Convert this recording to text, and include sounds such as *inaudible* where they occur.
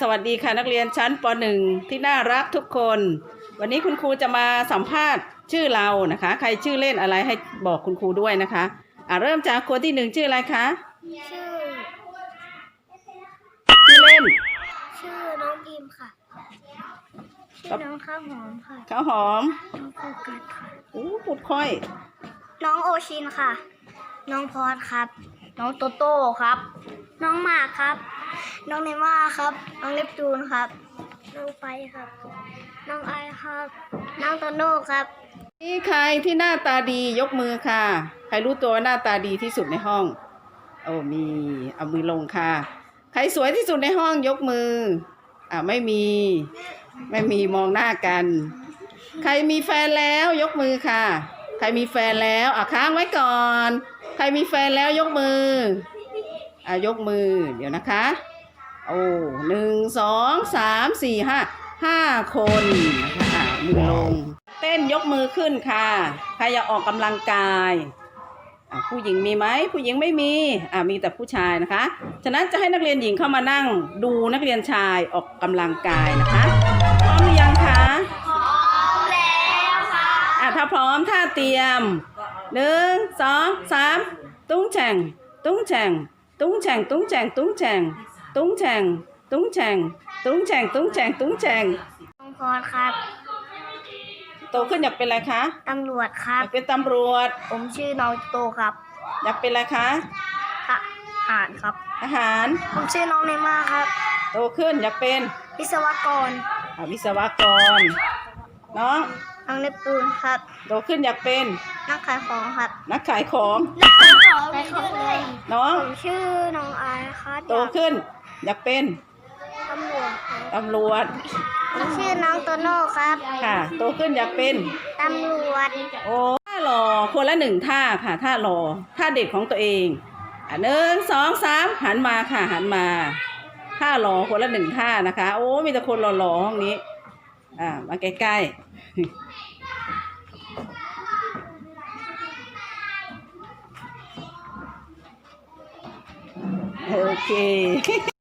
สวัสดีค่ะนักเรียนชั้นป .1 ที่น่ารักทุกคน วันนี้คุณครูจะมาสัมภาษณ์ชื่อเรานะคะ ใครชื่อเล่นอะไรให้บอกคุณครูด้วยนะคะอะเริ่มจากคนที่หนึ่งชื่ออะไรคะชื่อชื่อเล่น ชื่อน้องพิมพ์ค่ะชื่อน้องข้าวหอมค่ะข้าวหอมน้องโฟกัสค่ะอู้ปุดค่อย น้องโอชินค่ะ น้องพอดครับ น้องโตโต้ครับ น้องหมากครับ น้องเนม่าครับ น้องเนปจูนครับ น้องไปครับ น้องไอครับ น้องโตโน่ครับ นี่ใครที่หน้าตาดียกมือค่ะ ใครรู้ตัวว่าหน้าตาดีที่สุดในห้อง โอ้มีเอามือลงค่ะ ใครสวยที่สุดในห้องยกมือ อ่าไม่มี ไม่มีมองหน้ากัน ใครมีแฟนแล้วยกมือค่ะ ใครมีแฟนแล้วอะค้างไว้ก่อน ใครมีแฟนแล้วยกมือ อะยกมือเดี๋ยวนะคะ โอ้หนึ่งสองสามสี่ห้าห้าคนนะคะอะมือลง เต้นยกมือขึ้นค่ะ ใครอยากออกกำลังกายอะผู้หญิงมีไหมผู้หญิงไม่มีอะมีแต่ผู้ชายนะคะ ฉะนั้นจะให้นักเรียนหญิงเข้ามานั่งดูนักเรียนชายออกกำลังกายนะคะ พร้อมหรือยังคะพร้อมแล้วค่ะอะถ้าพร้อมท่าเตรียมหนึ่งสองสามตุ้งแฉ่งตุ้งแฉ่ง ตุ้งแฉ่งตุ้งแฉ่งตุ้งแฉ่งตุ้งแฉ่งตุ้งแฉ่งตุ้งแฉ่งตุ้งแฉ่งตุ้งแฉ่งน้องพอดครับ โตขึ้นอยากเป็นอะไรคะตำรวจครัอบยากเป็นตำรวจ ผมชื่อน้องโตครับอยากเป็นอะไรคะทหารครับ ทหาร ผมชื่อน้องเนม่าครับ โตขึ้นอยากเป็นวิศวกร อะวิศวกรน้องน้องเนปจูนครับ โตขึ้นอยากเป็น นักขายของครับนักขายของนักขายของขายของเลยน้องผมชื่อน้องไอซ์ครับโตขึ้น อยากเป็นตำรวจครับตำรวจผมชื่อน้องโตโน่ครับค่ะ โตขึ้นอยากเป็นตำรวจโอ้ท่ารอคนละหนึ่งท่าค่ะท่ารอท่าเด็ดของตัวเองอะหนึ่งสองสามหันมาค่ะหันมาท่ารอคนละหนึ่งท่านะคะ โอ้มีแต่คนหล่อๆห้องนี้ อ่ามาใกล้ๆ Okay. *laughs*